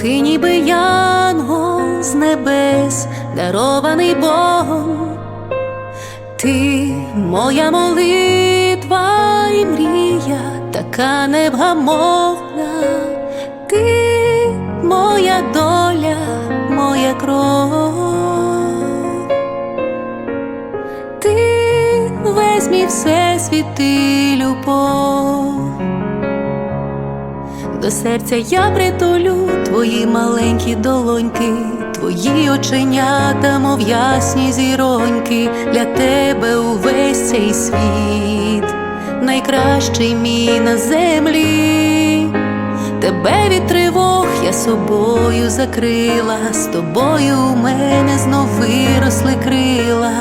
Ти ніби янгол з небес, дарований Богом. Ти моя молитва і мрія, така невгамовна. Ти моя доля, моя кров. Ти весь мій всесвіт, ти любов. До серця я притулю твої маленькі долоньки, твої оченята, мов ясні зіроньки, для тебе увесь цей світ, найкращий мій на землі, тебе від тривог я собою закрила, з тобою у мене знов виросли крила,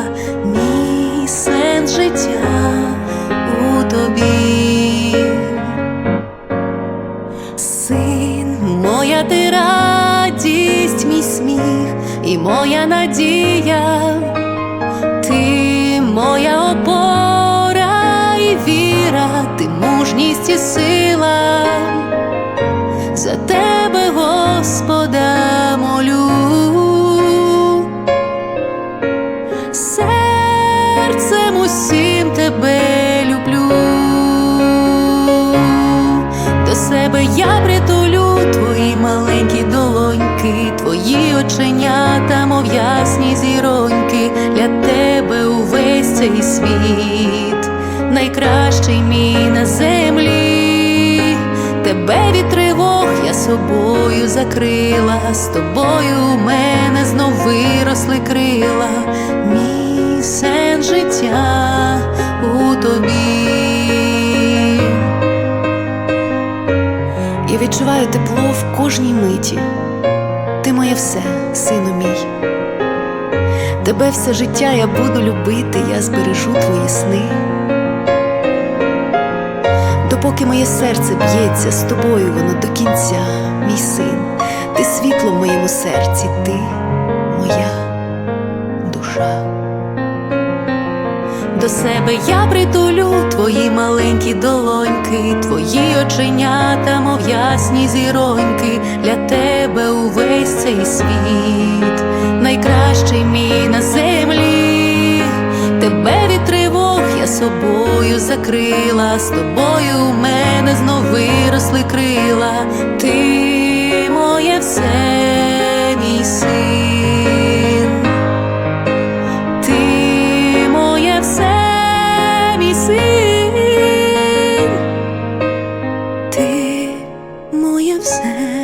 моя надія, ти моя опора і віра, ти мужність і сила, за тебе, Господа, молю. Серцем усім тебе люблю. До себе я притулю твої маленькі долоньки, твої оченята, закрила, з тобою у мене знов виросли крила, мій сенс життя у тобі. Я відчуваю тепло в кожній миті. Ти моє все, сину мій. Тебе все життя я буду любити, я збережу твої сни. Допоки моє серце б'ється з тобою, воно до кінця, мій син, ти світло в моєму серці, ти моя душа. До себе я притулю твої маленькі долоньки, твої оченята, мов ясні зіроньки, для тебе увесь цей світ, найкращий мій на землі, тебе від собою закрила, з тобою у мене знов виросли крила, ти моє все мій син, ти моє все мій син, ти моє все.